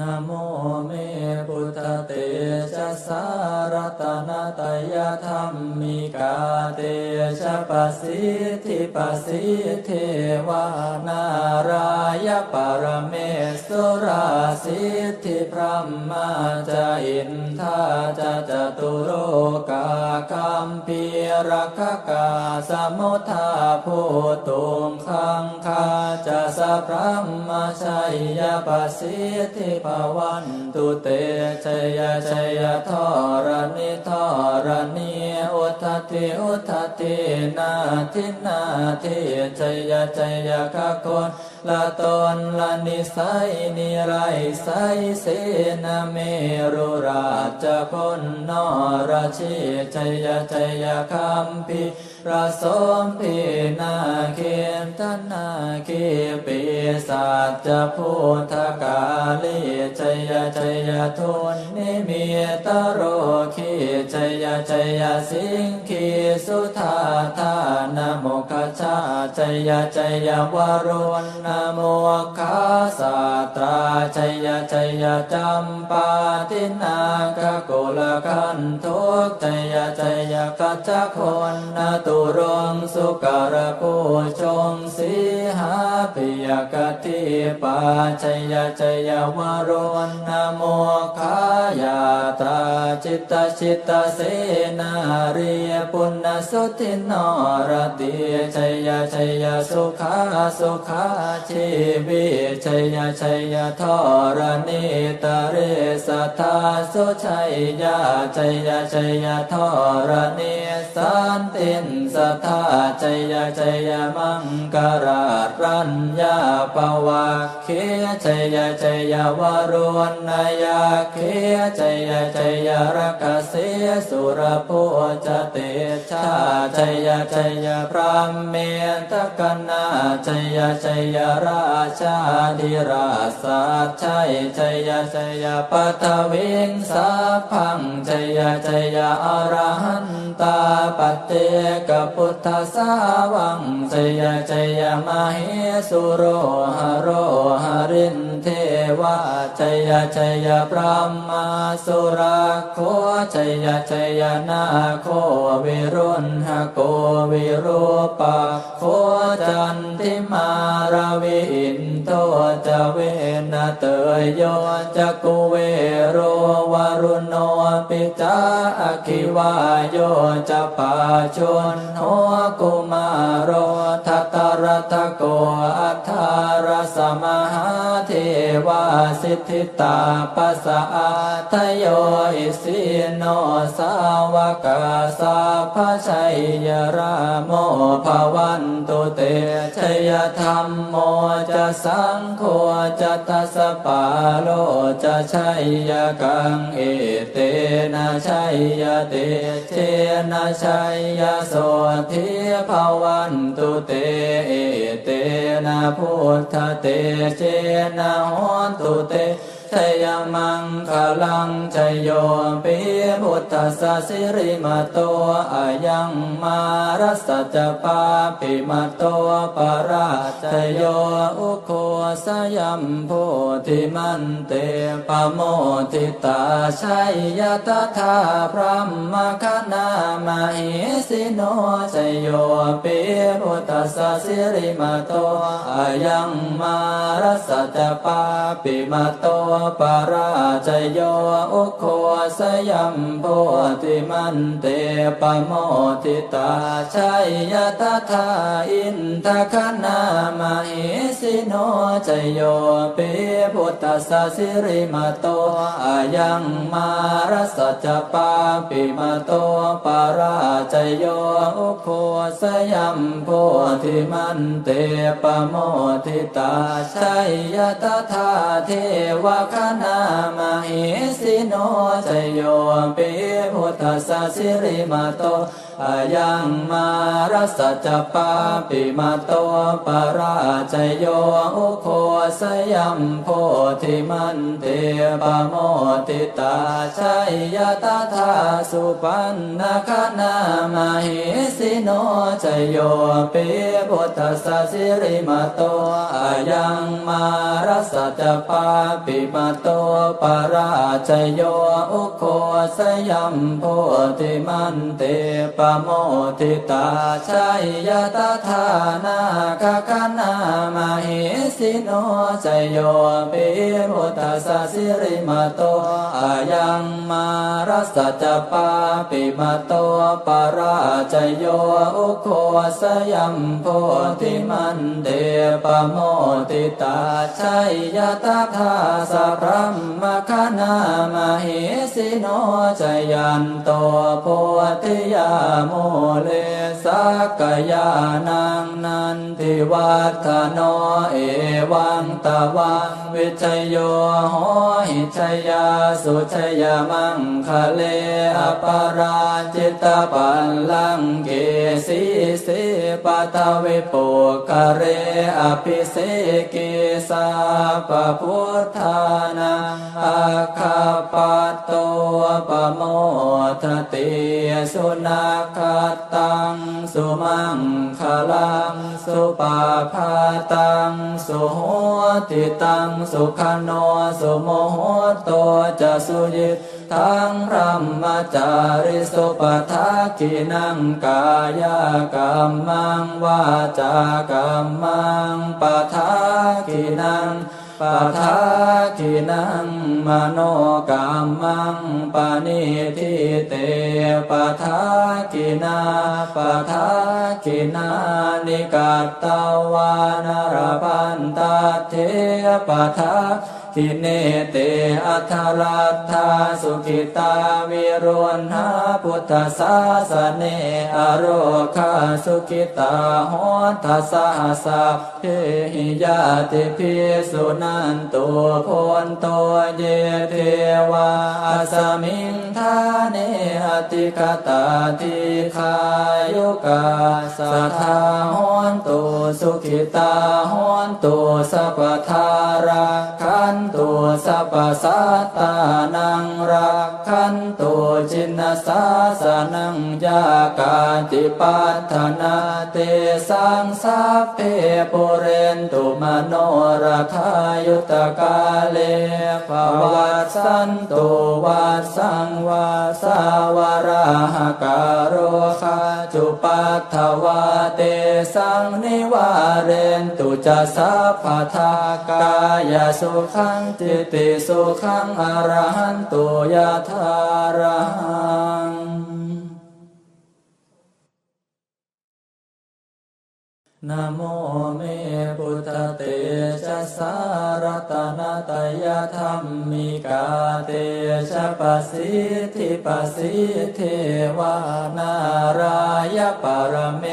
นโมเมพุทธเตชะสารตนาตยธรรมมิกาเตชะปสิทธิปสิทเทวานารายปรเมสุราสิทธิพระมาจาอินทาจะจตุโรกาคัมพีรักกาสมุทาภูตุงคังคาจะสะพระมาชัยยปสิทธิภวันตุเตชยชยทรณิทรณีอุทติอุทตินาทินาทิชยชยกะคนละตนละนิสัยนิไรไสเสนาเมรุราชพลนรชิชยชยคัมพี ระสมพีนาเคียนตนาคีปีศาจจะพุทธกาลีชัยชัยทุนนิมิตโรคีชัยชัยสิงคีสุธาธานโมค ชาชยชยวรุณนโมคาสาตราชยชยจำปาทินาคกุลกันทุกชยชยกัจจคนนตุรงสุกรผู้ชงสีหาปิยกติปาชยชยวรุณนโมคายาตาจิตตชิตเสนาเรียปุณสุทินรติชยชัยสุขาสุขาชีวิชัยชัยทรณิตเรสัทธาสุชัยยาชัยชัยทรณิสันตินสัทธาชัยชัยมังกรารัญญาปวะเคชัยชัยวรุณนายาเคชัยชัยรักเสสุรโพจเตชาชัยชัยพระเมตตกนาชยชยราชาธิราสาชัยชยชยปัทวิงสาพังชยชยอรหันตาปัจเจกพุทธสาวังชยชยมเหสุโรหโรหรินเท วาชยชยพระมาสุราโคชยชยนาโควิรุณหโกวิรูปะโคจันทิมาราวิอินโทจะเวนะเตยโยจะกุเวโรวารุโนปิจาอคิวายโยจะปาชนโหกุมารโรทัตตรทโกอัทธารสมหา วาสิทธิตาปัสสะทโยอิสิโนสาวกาสาพชัยยราโมภวันตุเตชยธรรมโมจะสังโฆจะทัสปาโลจะชัยยกังเอเตนะชัยยเตเชนะชัยยโสทิภวันตุเตเอเตนะพุทธเตเจนะาหนตุเตชยมังคลังชยโยปิพุทธสสิริมาโตอายังมารัสจปาปิมาโตปราชโยอุโค สยัมโพธิมันเตปโมทิตาชัยยตถาพระมคณามหิสิโนชยโยปิพุทธสสิริมาโตอายังมารัสสจปาปิมาโตปาราจโยอุโคสยัมโพธิมันเตปโมทิตาชัยยตถาอินทคณามหิสิโนจโยปิพุทธสสิริมาโตอายังมารัสจปาปิมาโตปาราจโยอุโคสยัมโพธิมันเตปโมทิตาชัยยตถาเทวคณามหิสิโนจโยปิพุทธสสิริมาโตอายังมารัสจปาปิมาโตปาราจโยอุโคสยัมโพธิมันเตปโมติตาชัยยตถาสุปันนาคณามหิสิโนจโยปิพุทธสสิริมาโตอายังมารัจปาปิมาโตปาราชโยอุโคสยัมโพธิมันเตปโมทิตาชัยยตถานาคคนามาหิ สิโนจโยปิมุตตสสิริมาโตอายังมารัสสจปาปิมาโตปาราชโยอุโคสยัมโพธิมันเตปโมติตาชัยยตถาสะพรัมมคณามหิสิโนจยันโตโพธิยาโมเลสักกยานังนันทิวัฒโนเอวังตะวังวิชยโยโหหิชยาสุชยามังคะเลอปาราจิตปัลลังเกสีสิปะทวิปุกะเรอภิเสกิสาปพุทธานังอาคาปัตโตปโมทติสุนาคตังสุมังคลังสุปาพาตังสุโหติตังสุขโนสุโมโหโตจะสุยิตทังพระมจาริสุปทักขินังกายกรรมังวาจากรรมังปทักขินัง ปทักขินังมโนกรรมังปณิทิเตปทักขินาปทักขินานิกัตตวานรพันตเทปทัก ขิเนเตอัทรัตถาสุขิตาวิรุณหาพุทธศาสเนอโรคาสุขิตาโหทัสสะสะเพหิยาติพิสุนันตุพนโตเยเทวาอสมิงทาเนอติคตาทิคายุกาสัทาโหนตุสุขิตาโหนตุสัพทาราคันตุสัพสัตตานังรักขันตุจินสาสนังยากาติปัฏฐนาเตสังสัพเพปุเรนตุมโนราคายุตกาเลภวัตสันตุวัสสังวาสาวราหการโรคาจุปัฏฐวาเตสังนิวาเรนตุจะสัพพทากายสุขังจิติสุขังอรหันตุยะธารัง นะโมเมพุทธเตชะสารตนาตยธรรมิกาเตชะปสิทธิปสิทธิวานารายปรเม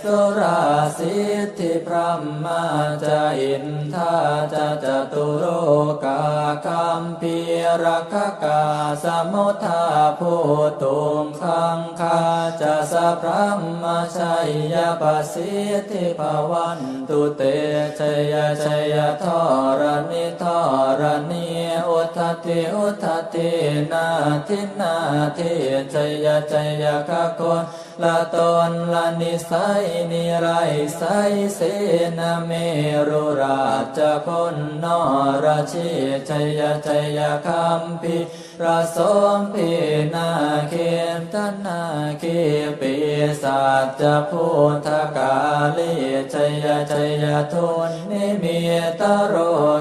สุราสิทธิพระมาจะอินทาจะจตุโรกาคัมพีรักกาสมุทาภูตุงคังคาจะสพพะมชัยยปสิทธิภวันตุเตชยชยทรณิทรณีอุทติอุทตินาทินาทิชยชยคะคน ละตนละนิสัยนิไรไสเสนาเมรุราชพลนอราชีชัยชัยคัมพีระสมพีนาเขียนตนาเขีปีสัจพุทธกาลีชัยชัยทุนนิมิตโร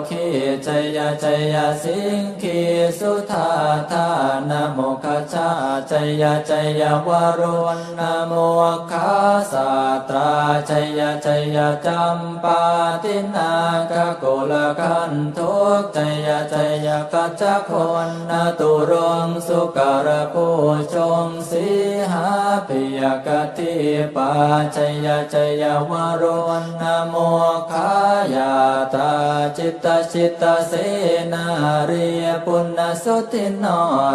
ขีชัยชัยสิงคีสุธาธานโม คชาชยชยวรุณนโมคาสาตราชยชยจัมปาตินาคกุลคันทุกชยชยกัจจคนนตุรงสุกรผู้ชงสีหาปิยกติปาชยชยวรุณนโมคายาตาจิตตชิตเสนาเรียปุณสุทินน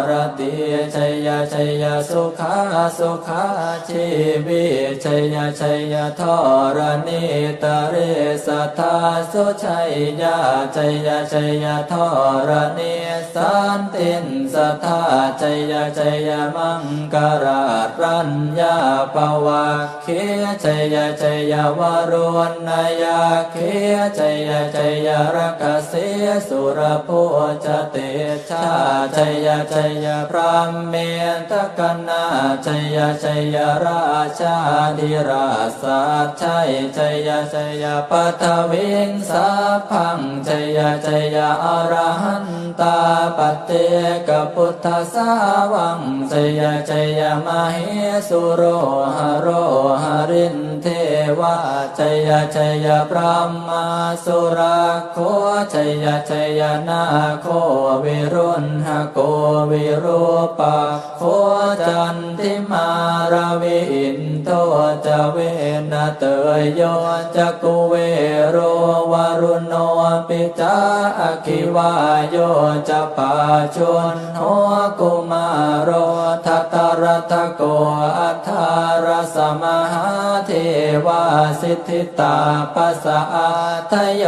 รติชัยชัยสุขาสุขาชีวิชัยชัยทรณิตเรสัทธาสุชัยยาชัยชัยทรณิสันตินสัทธาชัยชัยมังกรารัญญาปวะเคชัยชัยวรุณนายาเคชัยชัยรักเสสุรโพจเตชาชัยชัยพระเมตกนาชัยชัยราชาธิราสาชัยชัยชัยปัทวิงสาพังชัยชัยอรหันตาปเตกพุทธสาวังชัยชัยมเหสุโรหโรหรินเทวาชัยชัยพระมาสุราโคชัยชัยนาโควิรุณหโกวิรูปปะโคจัน ทิมารวิอินโทจะเวนะเตยโยจะกุเวโรวารุโนปิจาอคิวายโยจะปาชนโหกุมารโทัตรทโกอัทธารสมหาเทวาสิทธิตาปัสสะทโย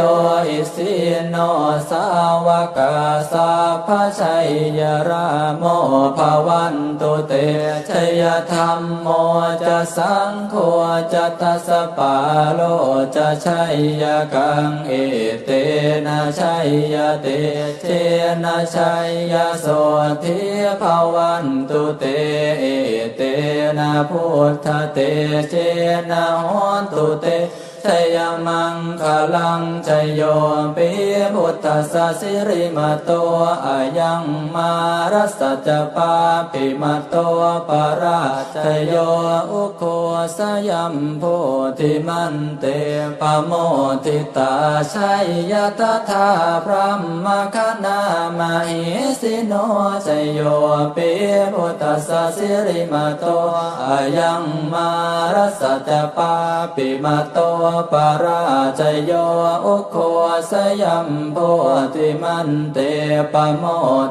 อิสิโนสาวกาสาพชัยยราโมภวันตุเตชยธรรมโมจะสังโฆจะทัสปาโลจะชัยยกังเอเตนะชัยยเตเจนะชัยยโสทิภวันตุเตเอเตนะพุทธเตเจนะหอนตุเต ชยมังคลังชยโยปิพุทธสสิริมาโตอายังมารัสจปาปิมาโตปาราชโยอุโคสยัมโพธิมันเตปโมทิตาชัยยตถาพระมคณามหิสิโนชยโยปิพุทธสสิริมาโตอายังมารัสจปาปิมาโตปาราจโยอุโคสยัมโพธิมันเตปโม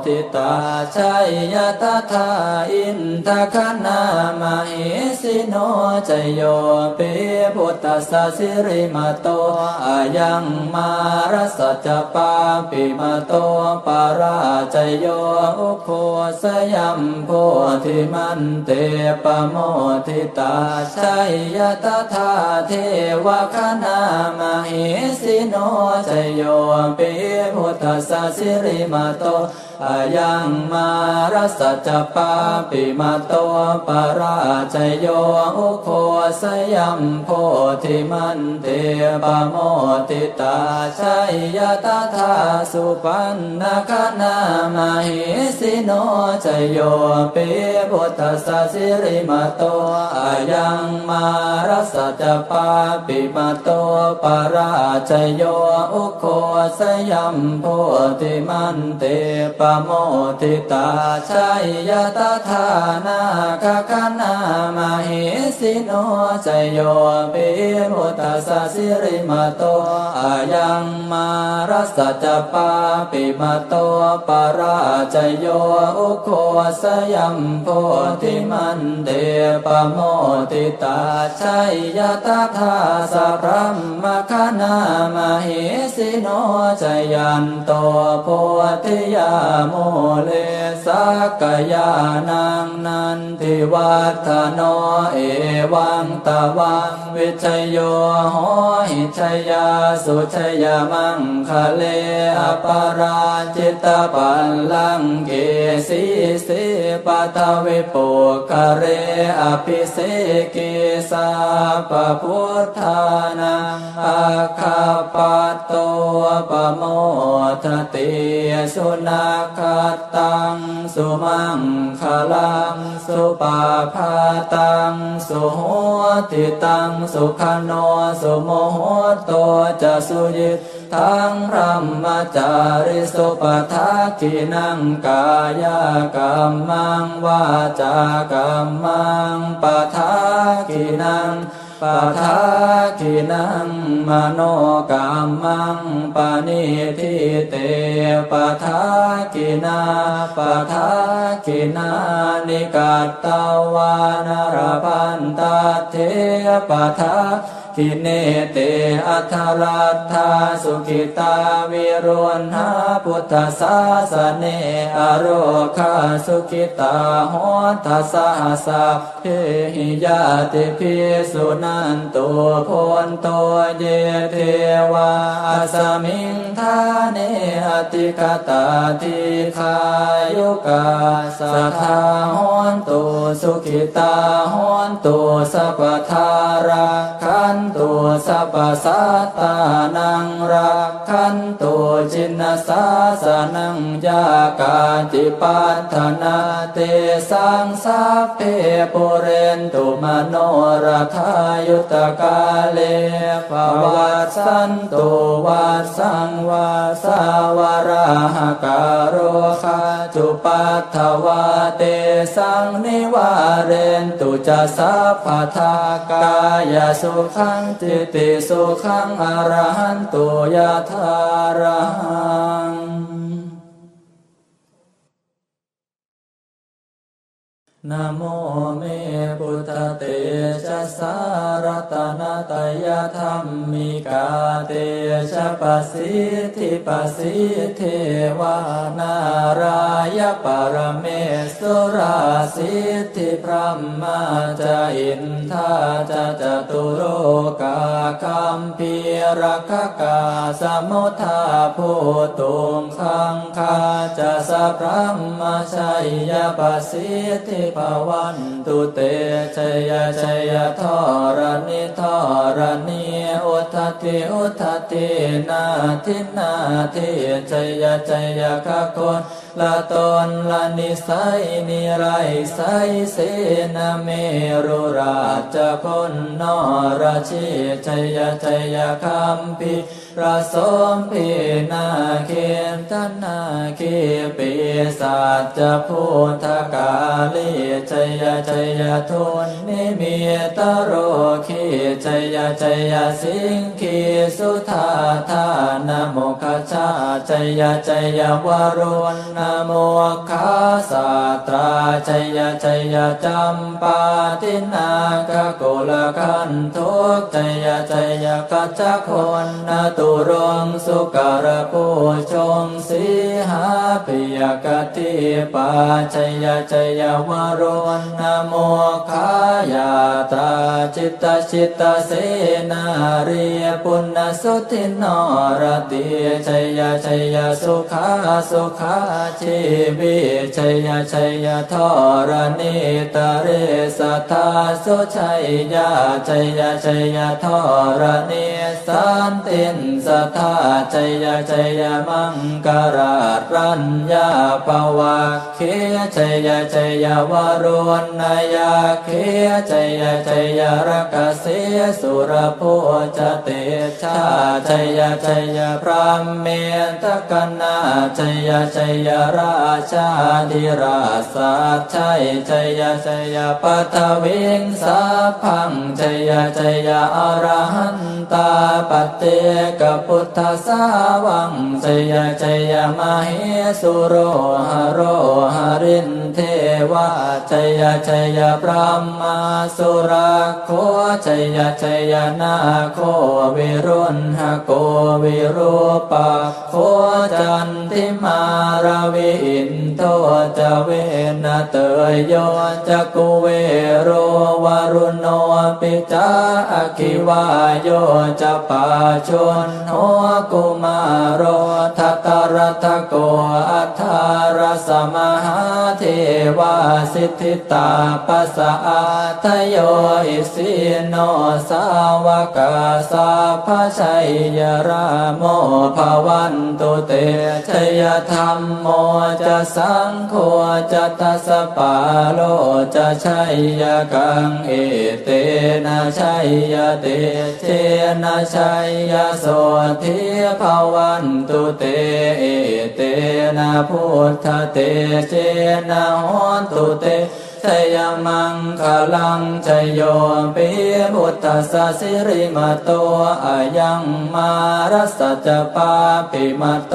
ทิตาชัยยตถาอินทคณามหิสิโนจโยปิพุทธสสิริมาโตอายังมารัสจปาปิมาโตปาราจโยอุโคสยัมโพธิมันเตปโมทิตาชัยยตถาเทวคณามหิสิโนจโยปิพุทธสสิริมาโตอายังมารัสจปาปิมาโตปาราจโยอุโคสยัมโพธิมันเตปะโมติตาชัยยตถาสุปันนาคณามหิสิโนจโยปิพุทธสสิริมาโตอายังมารัสจปาปิมาโตปาราจโยอุโคสยัมโพธิมันเตปะโมทิตาชัยยตถานาคคณามหิสิโนจโยปิพุทธสสิริมาโตอายังมารัสจปาปิมาโตปาราจโยอุโคสยัมโพธิมันเตปโมทิตาชัยยตถาสัพพมคณามหิสิโนจยันโตโพธิยาโมเลสักยานังนันทิวัฒโนเอวังตะวังวิชยโยหหิชยาสุชยามังคะเลอปาราจิตปัลลังเกสีสิปัทวิปุคะเรอภิเสกิสาปพุทธานังอาคาปัตโตปโมทติสุนาคตัง สุมังคลัง สุปาพาตัง สุโหติตัง สุขโนสุโมโหโตจะสุยิตทังพระมจาริสุปทักขินังกายกรรมังวาจากรรมังปทักขินัง ปะทาคินังมโนกรรมังปานิทิเตปะทากินาปะทากินานิกัตตวานรพันตเทปะทา คิเนเตอัทรัตถาสุขิตาวิรุณหาพุทธศาสเนอโรคาสุขิตาโหทัสสะสะเพหิยาติพิสุนันตุพนโตเยเทวาสมิงทาเนอติคตาทิคายุกาสัทธาโหนตุสุขิตาโหนตุสัพทาราคันตุสัพพสัตตานังรักขันตุจินสาสนังยากาจิปัฏฐนาเตสังสัพเพปุเรนตุมโนรทายุตกาเลภวัตสันตุวัสสังวาสาวราหการโรคาจุปัฏฐวาเตสังนิวาเรนตุจะสัพพทากายสุขังจิติสุขังอรหันตุยะธารัง นะโมเมพุทธเตชะสารตนาตยธรรมิกาเตชะปสิทธิปสิทธิวานารายปรเมสุราสิทธิพระมาจาอินทาจะจตุโรกาคัมพีรักกาสมุทาภูตุงคังคาจะสพพะมาชัยยปสิทธิภวันตุเตชัยชัยทรณิทรณิอุทติอุทตินาทินาทิชัยชัยขคนละตนละนิสัยนิไรไสเสนาเมรุราชพลนราชีชัยชัยคัมพี ระสมพีนาเขียนตนาเขีปีศาจจะพูทกาลีชัยชัยทุนนิมิตโรขีชัยชัยสิงคีสุธาธานโมคชาชัยชัยวรุณนโมคาสา ตราชัยชัยจำปาตินาคโกลคันทุกชัยชัยกัจจคนนตุรงสุการผู้ชงสีหาปิยกติปาชัยชัยวรุณนโมคายาตาจิตตชิตเสนาเรีปุณสุทินนรติชัยชัยสุขาสุขาชีวิชัยชัยยทรณิตเรสทธาสุชัยยาชัยยาชัยยทรณิสันตินสทธาชัยยาชัยยมังกรารัญญาปวะเคชัยยาชัยยวรุณนายาเคชัยยาชัยยรักเสสุรโพจเตชาชัยยาชัยยพระเมตกนาชัยยาชัยราชาธิราสาชัยชัยชัยปัทวิงสาพังชัยชัยอรหันตาปเตกพุทธสาวังชัยชัยมเหสุโรหโรหรินเทวาชัยชัยพระมาสุรโคชัยชัยนาโควิรุณหโกวิรูปะโคจันทิมาราวิอินโทจเวนะเตยโยจะกุเวโรวารุโนปิจาอคิวายโยจะปาชนโหกุมารโรทัตตรทโกอัทารสมหาเทวาสิทธิตาปัสสะทโยอิสิโนสาวกาสาพชัยยราโมภวันตุเตชยธรรมโมจะสังโฆจะทัสสปาโลจะชัยยกังเอเตนะชัยยเตเจนะชัยยโสทิภวันตุเตเอเตนะพุทธเตเจนะหนตุเต ชชยมังคลังชยโยปิพุทธสสิริมาโตอายังมารัสสจปาปิมาโต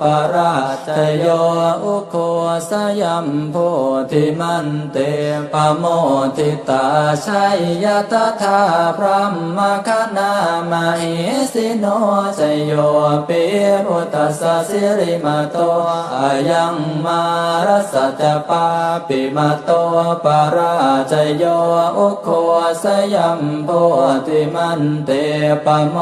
ปาราชโยอุโคสยัมโพธิมันเตปโมทิตาชัยยตถาพระมคณามหิสิโนชยโยปิพุทธสสิริมาโตอายังมารัสสจปาปิมาโตปราชโยอุโคสยัมโพธิมันเตปโม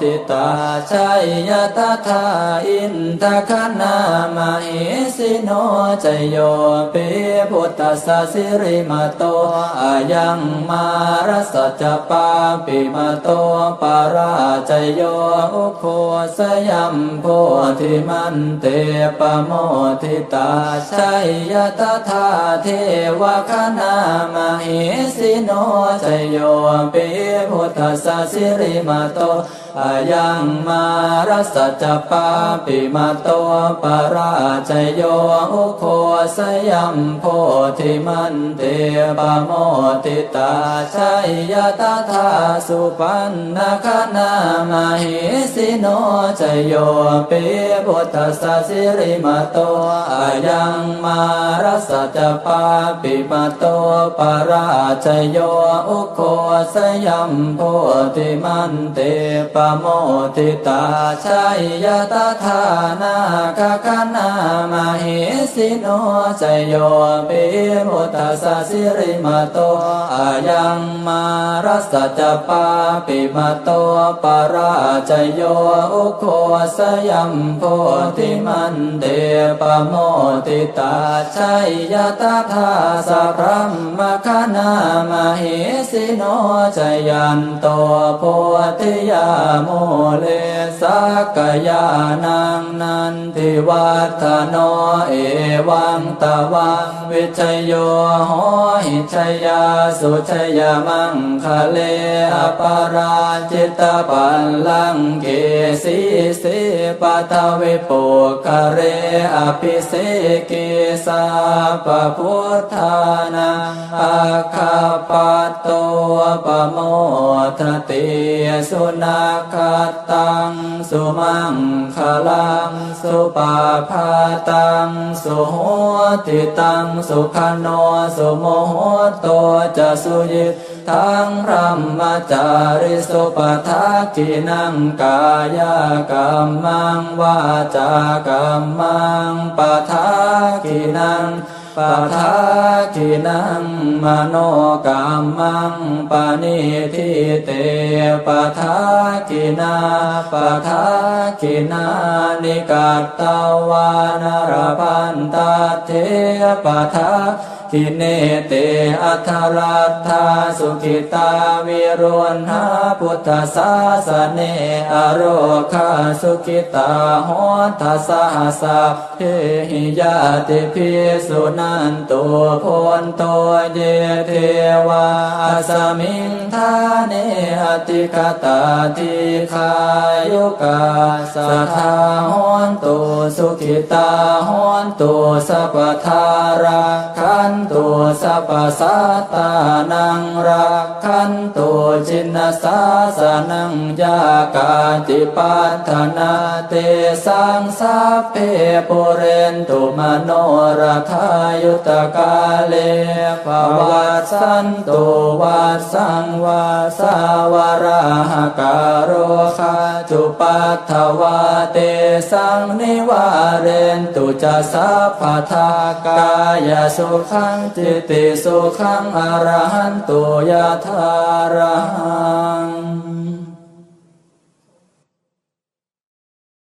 ทิตาชัยยตถาอินทคณามาหิสิโนชโยปิพุทธสสิริมาโตอายังมารสสจปาปิมาโตปราชโยอุโคสยัมโพธิมันเตปโมทิตาชัยยตถาเทวคคณามหิสิโนชโยปิพุทธสสิริมาโตอายังมารัสสจปาปิมาโตปราชโยอุโคสยัมโพธิมันเตปโมติตาชัยยตถาสุปันนาคณามหิสิโนชโยปิพุทธสสิริมาโตอายังมารัสสจปาปิมาโตปาราชโยอุโคสยัมโพธิมันเตปโมติตาชัยยตถานาคคณามหิสิโนชยโยปิพุทธสสิริมาโตอายังมารัสจปาปิมาโตปาราชโยอุโคสยัมโพธิมันเตปโมติตาชัยยตถาสัพพมมคณามหิสิโนชยันโตโพธิยาโมเลสักยานังนันทิวัฒโนเอวังตะวังวิชยโยหหิชยาสุชยามังคะเลอปาราจิตปัลลังเกสีสิปะทวิปุคะเรอภิเสกิสาปพุทธานังอาคาปโตปโมทติสุนาคตังสุมังคลังสุปาพาตังสุโหติตังสุขโนสุโมโหโตจะสุยิทังพระมจาริสุปทักขินังกายกรรมังวาจากรรมังปทักขินัง ปะทากินังมโนกรรมังปณิทิเตปะทากินาปะทากินานิกัตตวานรพันตเทปะทาก ขิเนเตอัทรัตถาสุขิตาวิรุณหาพุทธศาสเนอโรคาสุขิตาโหทัสสะสะเพหิยาติพิสุนันตุพนโตเยเทวาสมิงทาเนอติคตาทิคายุกาสทาห ตุสุขิตาโหนตุสัพพทาราคันตุสัพพสัตตานังรักขันตุจินสาสนังยากาติปัฏฐนาเตสังสัพเพปุเรนตุมโนราคายุตกาเลภวัสสันตุวัสสังวาสาวราหการโรคาจุปัฏฐวาเตสังนิวาเรนตุจะสัพพทากายสุขังจิติสุขังอรหันตุยะทารัง